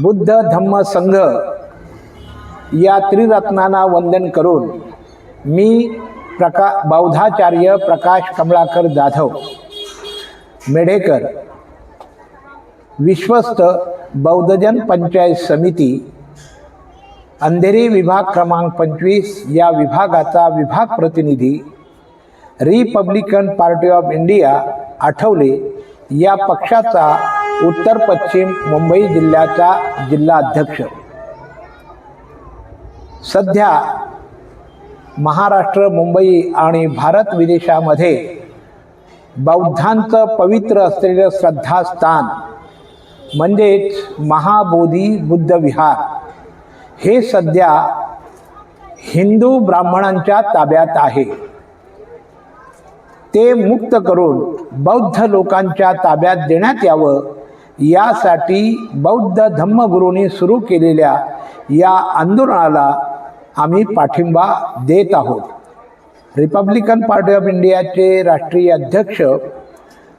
बुद्ध धम्म संघ या त्रिरत्नांना वंदन करून मी प्रका बौद्धाचार्य प्रकाश कमळाकर जाधव मेढेकर विश्वस्त बौद्धजन पंचायत समिती अंधेरी विभाग क्रमांक पंचवीस या विभागाचा विभाग प्रतिनिधी Republican Party of India Athawale या पक्षाचा उत्तर पश्चिम मुंबई जिल्ह्याचा जिल्हाध्यक्ष. सध्या महाराष्ट्र मुंबई आणि भारत विदेशामध्ये बौद्धांचं पवित्र असलेलं श्रद्धास्थान म्हणजेच महाबोधी बुद्ध विहार हे सध्या हिंदू ब्राह्मणांच्या ताब्यात आहे. ते मुक्त करून बौद्ध लोकांच्या ताब्यात देण्यात यावं यासाठी बौद्ध धम्मगुरूंनी सुरू केलेल्या या आंदोलनाला आम्ही पाठिंबा देत आहोत. रिपब्लिकन पार्टी ऑफ इंडियाचे राष्ट्रीय अध्यक्ष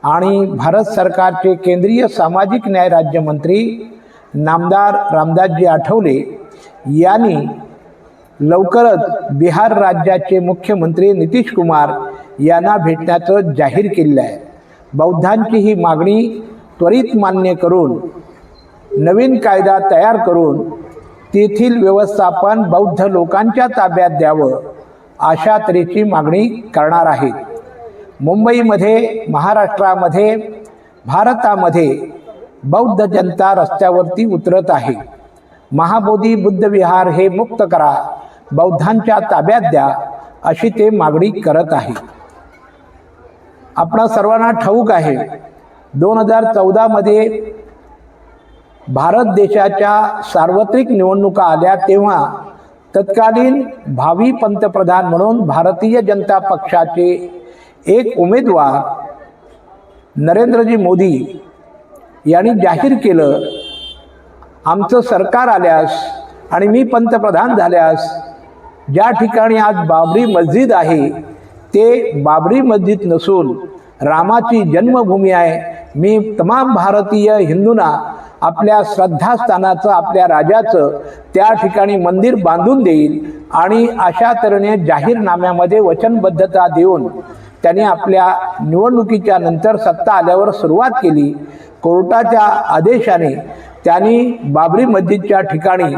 आणि भारत सरकारचे केंद्रीय सामाजिक न्याय राज्यमंत्री नामदार रामदासजी आठवले यांनी लवकरच बिहार राज्याचे मुख्यमंत्री नितीश कुमार यांना भेटण्याचं जाहीर केलेलं आहे. बौद्धांची ही मागणी त्वरित मान्य करून नवीन कायदा तयार करून तेथील व्यवस्थापन बौद्ध लोकांच्या ताब्यात द्यावं अशा तऱ्हेची मागणी करणार आहेत मुंबईमध्ये महाराष्ट्रामध्ये भारतामध्ये बौद्ध जनता रस्त्यावरती उतरत आहे. महाबोधी बुद्ध विहार हे मुक्त करा बौद्धांच्या ताब्यात द्या अशी ते मागणी करत आहे. आपणा सर्वांना ठाऊक आहे दोन हजार चौदामध्ये भारत देशाच्या सार्वत्रिक निवडणुका आल्या तेव्हा तत्कालीन भावी पंतप्रधान म्हणून भारतीय जनता पक्षाचे एक उमेदवार नरेंद्रजी मोदी यांनी जाहीर केलं आमचं सरकार आल्यास आणि मी पंतप्रधान झाल्यास ज्या ठिकाणी आज बाबरी मस्जिद आहे ते बाबरी मस्जिद नसून रामाची जन्मभूमी आहे. मी तमाम भारतीय हिंदूंना आपल्या श्रद्धास्थानाचं आपल्या राजाचं त्या ठिकाणी मंदिर बांधून देईल आणि अशा तऱ्हेने जाहीरनाम्यामध्ये वचनबद्धता देऊन त्यांनी आपल्या निवडणुकीच्या नंतर सत्ता आल्यावर सुरुवात केली. कोर्टाच्या आदेशाने त्यांनी बाबरी मस्जिदच्या ठिकाणी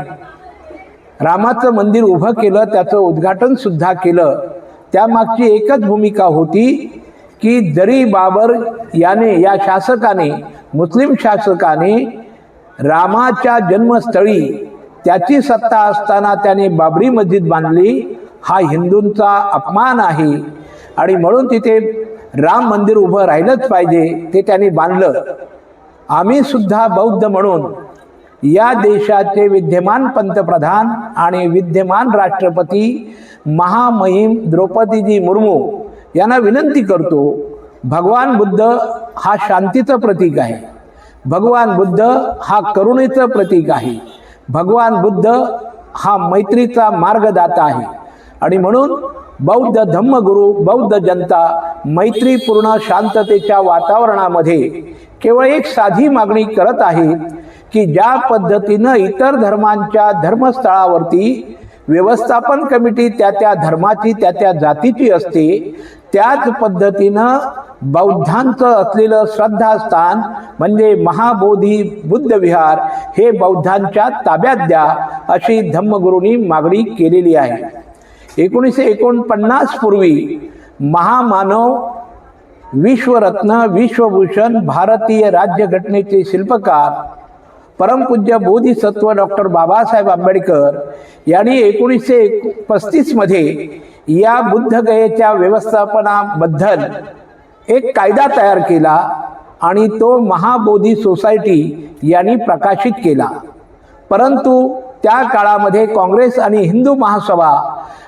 रामाचं मंदिर उभं केलं त्याचं उद्घाटनसुद्धा केलं. त्यामागची एकच भूमिका होती की जरी बाबर याने या शासकाने मुस्लिम शासकाने रामाच्या जन्मस्थळी त्याची सत्ता असताना त्याने बाबरी मस्जिद बांधली हा हिंदूंचा अपमान आहे. आणि म्हणून तिथे राम मंदिर उभं राहिलंच पाहिजे ते त्यांनी बांधलं. आम्ही सुद्धा बौद्ध म्हणून या देशाचे विद्यमान पंतप्रधान आणि विद्यमान राष्ट्रपती महामहिम द्रौपदीजी मुर्मू यांना विनंती करतो भगवान बुद्ध हा शांतीचं प्रतीक आहे. भगवान बुद्ध हा करुणेचं प्रतीक आहे. भगवान बुद्ध हा मैत्रीचा मार्गदाता आहे. आणि म्हणून बौद्ध धम्मगुरू बौद्ध जनता मैत्रीपूर्ण शांततेच्या वातावरणामध्ये केवळ एक साधी मागणी करत आहे की ज्या पद्धतीनं इतर धर्मांच्या धर्मस्थळावरती व्यवस्थापन कमिटी त्या त्या धर्माची त्या त्या जातीची असते त्याच पद्धतीनं बौद्धांचं असलेलं श्रद्धास्थान म्हणजे महाबोधी बुद्ध विहार हे बौद्धांच्या ताब्यात द्या अशी धम्मगुरूंनी मागणी केलेली आहे. एकोणीसशे एकोणपन्नास पूर्वी महामानव विश्वरत्न विश्वभूषण भारतीय राज्यघटनेचे शिल्पकार परमपूज्य बोधिसत्व डॉक्टर बाबासाहेब आंबेडकर यांनी एकोणीसशे पस्तीसमध्ये या बुद्धगयेच्या व्यवस्थापनाबद्दल एक कायदा तयार केला आणि तो महाबोधी सोसायटी यांनी प्रकाशित केला. परंतु त्या काळामध्ये काँग्रेस आणि हिंदू महासभा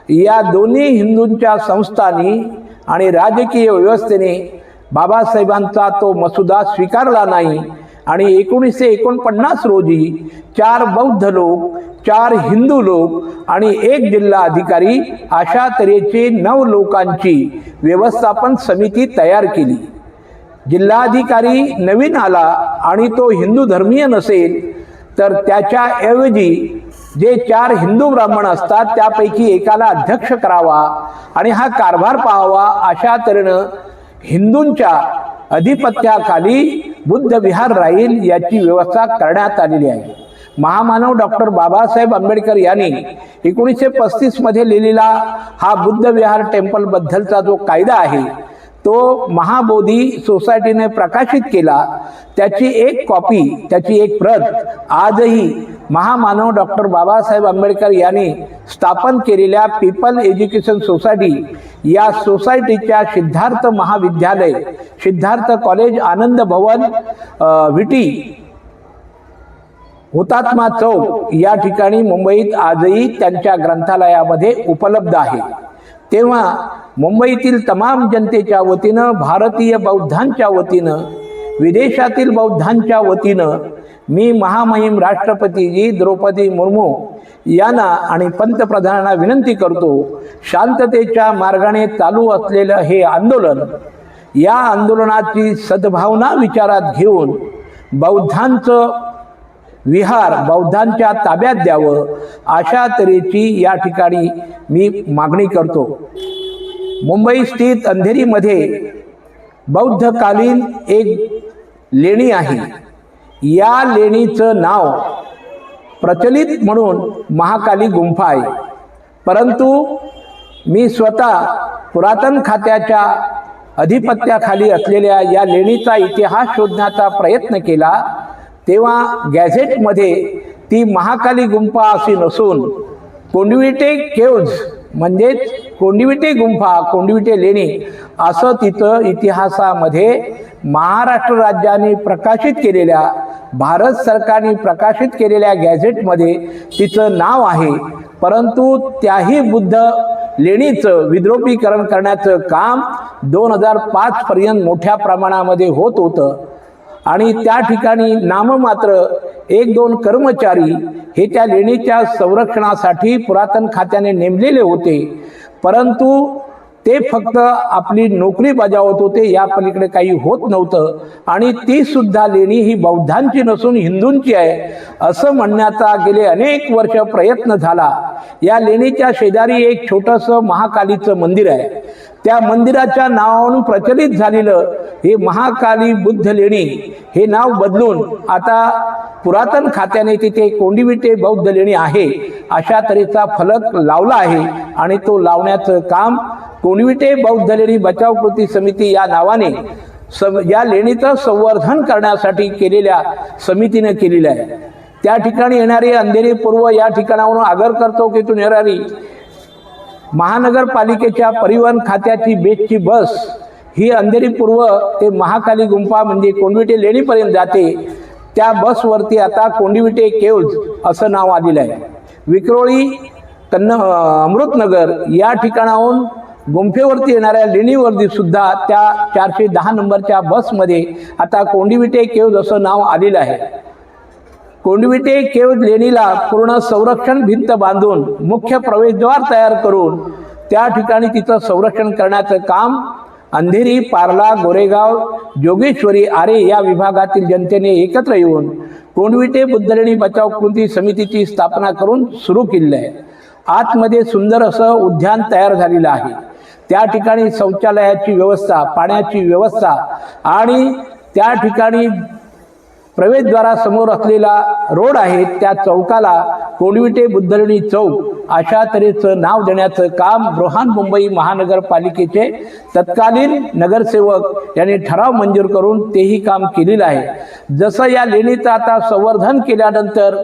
या दोन्ही हिंदूंच्या संस्थांनी आणि राजकीय व्यवस्थेने बाबासाहेबांचा तो मसुदा स्वीकारला नाही आणि एकोणीसशे एकोणपन्नास रोजी चार बौद्ध लोक चार हिंदू लोक आणि एक जिल्हा अधिकारी अशा तऱ्हेचे नऊ लोकांची व्यवस्थापन समिती तयार केली. जिल्हाधिकारी नवीन आला आणि तो हिंदू धर्मीय नसेल तर त्याच्याऐवजी जे चार हिंदू ब्राह्मण असतात त्यापैकी एकाला अध्यक्ष करावा आणि हा कारभार पाहावा अशा तऱ्हेनं हिंदूंच्या अधिपत्याखाली बुद्ध विहार राहील याची व्यवस्था करण्यात आलेली आहे. महामानव डॉक्टर बाबासाहेब आंबेडकर यांनी एकोणीसशे पस्तीसमध्ये लिहिलेला हा बुद्ध विहार टेम्पल बद्दलचा जो कायदा आहे तो महाबोधी सोसायटीने प्रकाशित केला. त्याची एक कॉपी त्याची एक प्रत आजही महामानव डॉक्टर बाबासाहेब आंबेडकर यांनी स्थापन केलेल्या पीपल एज्युकेशन सोसायटी या सोसायटीच्या सिद्धार्थ महाविद्यालय सिद्धार्थ कॉलेज आनंद भवन विटी हुतात्मा चौक या ठिकाणी मुंबईत आजही त्यांच्या ग्रंथालयामध्ये उपलब्ध आहे. तेव्हा मुंबईतील तमाम जनतेच्या वतीनं भारतीय बौद्धांच्या वतीनं विदेशातील बौद्धांच्या वतीनं मी महामहिम राष्ट्रपतीजी द्रौपदी मुर्मू यांना आणि पंतप्रधानांना विनंती करतो शांततेच्या मार्गाने चालू असलेलं हे आंदोलन या आंदोलनाची सद्भावना विचारात घेऊन बौद्धांचं विहार बौद्धांच्या ताब्यात द्यावं अशा तऱ्हेची या ठिकाणी मी मागणी करतो. मुंबई स्थित अंधेरीमध्ये बौद्धकालीन एक लेणी आहे. या लेणीचं नाव प्रचलित म्हणून महाकाली गुंफा आहे. परंतु मी स्वतः पुरातन खात्याच्या अधिपत्याखाली असलेल्या या लेणीचा इतिहास शोधण्याचा प्रयत्न केला तेव्हा गॅझेटमध्ये ती महाकाली गुंफा अशी नसून कोंडविटे केव्ज म्हणजेच कोंडविटे गुंफा कोंडविटे लेणी असं तिथं इतिहासामध्ये महाराष्ट्र राज्याने प्रकाशित केलेल्या भारत सरकारने प्रकाशित केलेल्या गॅझेटमध्ये तिचं नाव आहे. परंतु त्याही बुद्ध लेणीचं विद्रोपीकरण करण्याचं काम दोन हजार पाचपर्यंत मोठ्या प्रमाणामध्ये होत होतं. आणि त्या ठिकाणी नाममात्र एक दोन कर्मचारी हे त्या लेणीच्या संरक्षणासाठी पुरातन खात्याने नेमलेले होते. परंतु ते फक्त आपली नोकरी बजावत होते या पलीकडे काही होत नव्हतं. आणि ती सुद्धा लेणी ही बौद्धांची नसून हिंदूंची आहे असं म्हणण्याचा गेले अनेक वर्ष प्रयत्न झाला. या लेणीच्या शेजारी एक छोटंसं महाकालीचं मंदिर आहे. त्या मंदिराच्या नावावरून प्रचलित झालेलं हे महाकाली बुद्ध लेणी हे नाव बदलून आता पुरातन खात्याने तिथे कोंडिविटे बौद्ध लेणी आहे. अशा तऱ्हेचा फलक लावला आहे आणि तो लावण्याचं काम कोंडिविटे बौद्ध लेणी बचाव कृती समिती या नावाने सम या लेणीचं संवर्धन करण्यासाठी केलेल्या समितीने केलेलं आहे. त्या ठिकाणी येणारे अंधेरी पूर्व या ठिकाणावरून आगर करतो की तू येणारी महानगरपालिकेच्या परिवहन खात्याची बेस्टची बस ही अंधेरी पूर्व ते महाकाली गुंफा म्हणजे कोंडविटे लेणीपर्यंत जाते. त्या बसवरती आता कोंडिविटे केव्ज असं नाव आलेलं आहे. विक्रोळी कन्न अमृतनगर या ठिकाणाहून गुंफेवरती येणाऱ्या लेणीवरती सुद्धा त्या चारशे दहा नंबरच्या बसमध्ये आता कोंडिविटे केव्ज असं नाव आलेलं आहे. कोंडविटे केव्ज लेणीला पूर्ण संरक्षण भिंत बांधून मुख्य प्रवेशद्वार तयार करून त्या ठिकाणी तिचं संरक्षण करण्याचं काम अंधेरी पार्ला गोरेगाव जोगेश्वरी आरे या विभागातील जनतेने एकत्र येऊन कोंडविटे बुद्धलेणी बचाव कृती समितीची स्थापना करून सुरू केलेलं आहे. आतमध्ये सुंदर असं उद्यान तयार झालेलं आहे. त्या ठिकाणी शौचालयाची व्यवस्था पाण्याची व्यवस्था आणि त्या ठिकाणी प्रवेशद्वारासमोर असलेला रोड आहे त्या चौकाला कोंडविटे बुद्धरणी चौक अशा तऱ्हेचं नाव देण्याचं काम बृहान मुंबई महानगरपालिकेचे तत्कालीन नगरसेवक यांनी ठराव मंजूर करून तेही काम केलेलं आहे. जसं या लेणीचं आता संवर्धन केल्यानंतर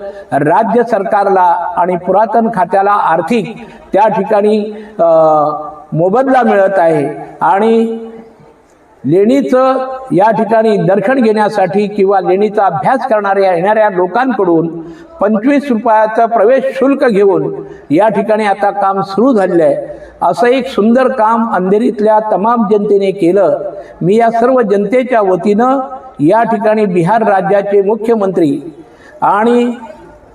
राज्य सरकारला आणि पुरातन खात्याला आर्थिक त्या ठिकाणी मोबदला मिळत आहे. आणि लेणीचं या ठिकाणी दर्शन घेण्यासाठी किंवा लेणीचा अभ्यास करणाऱ्या येणाऱ्या लोकांकडून पंचवीस रुपयाचं प्रवेश शुल्क घेऊन या ठिकाणी आता काम सुरू झालेलं आहे असं एक सुंदर काम अंधेरीतल्या तमाम जनतेने केलं. मी या सर्व जनतेच्या वतीनं या ठिकाणी बिहार राज्याचे मुख्यमंत्री आणि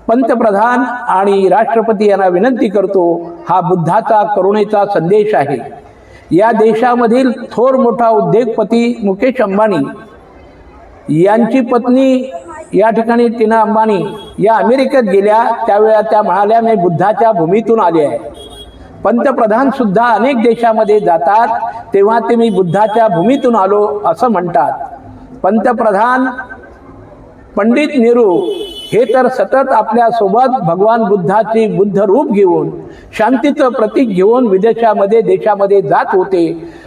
पंतप्रधान आणि राष्ट्रपती यांना विनंती करतो हा बुद्धाचा करुणेचा संदेश आहे. या देशामधील थोर मोठा उद्योगपती मुकेश अंबानी यांची पत्नी या ठिकाणी टीना अंबानी या अमेरिकेत गेल्या. त्यावेळेला त्या म्हणाल्या मी बुद्धाच्या भूमीतून आले आहे. पंतप्रधान सुद्धा अनेक देशामध्ये जातात तेव्हा ते मी बुद्धाच्या भूमीतून आलो असं म्हणतात. पंतप्रधान पंडित नेहरू हे तर सतत आपल्यासोबत भगवान बुद्धाची बुद्ध रूप घेऊन शांतीचं प्रतीक घेऊन विदेशामध्ये देशामध्ये जात होते.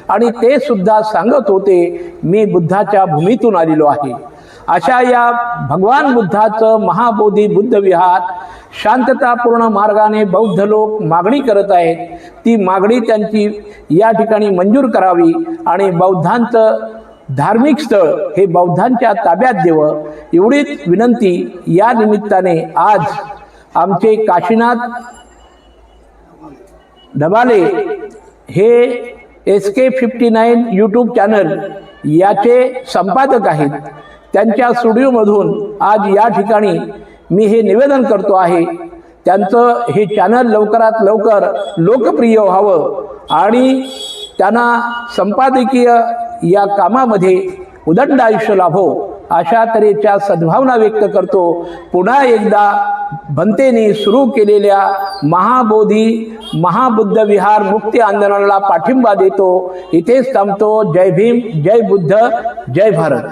आणि ते सुद्धा सांगत होते मी बुद्धाच्या भूमीतून आलेलो आहे. अशा या भगवान बुद्धाचं महाबोधी बुद्ध विहार शांततापूर्ण मार्गाने बौद्ध लोक मागणी करत आहेत. ती मागणी त्यांची या ठिकाणी मंजूर करावी आणि बौद्धांचं धार्मिक स्थळ हे बौद्धांच्या ताब्यात देवं एवढीच विनंती या निमित्ताने आज आमचे काशीनाथ ढबाले हे S K fifty nine YouTube channel याचे संपादक आहेत. त्यांच्या स्टुडिओमधून आज या ठिकाणी मी हे निवेदन करतो आहे. त्यांचं हे चॅनल लवकरात लवकर लोकप्रिय व्हावं आणि त्यांना संपादकीय या कामामध्ये उदंड आयुष्य लाभो अशा तऱ्हेच्या सद्भावना व्यक्त करतो. पुन्हा एकदा भंतेने सुरू केलेल्या महाबोधी महाबुद्ध विहार मुक्ती आंदोलनाला पाठिंबा देतो. इथेच थांबतो. जय भीम जय बुद्ध जय भारत.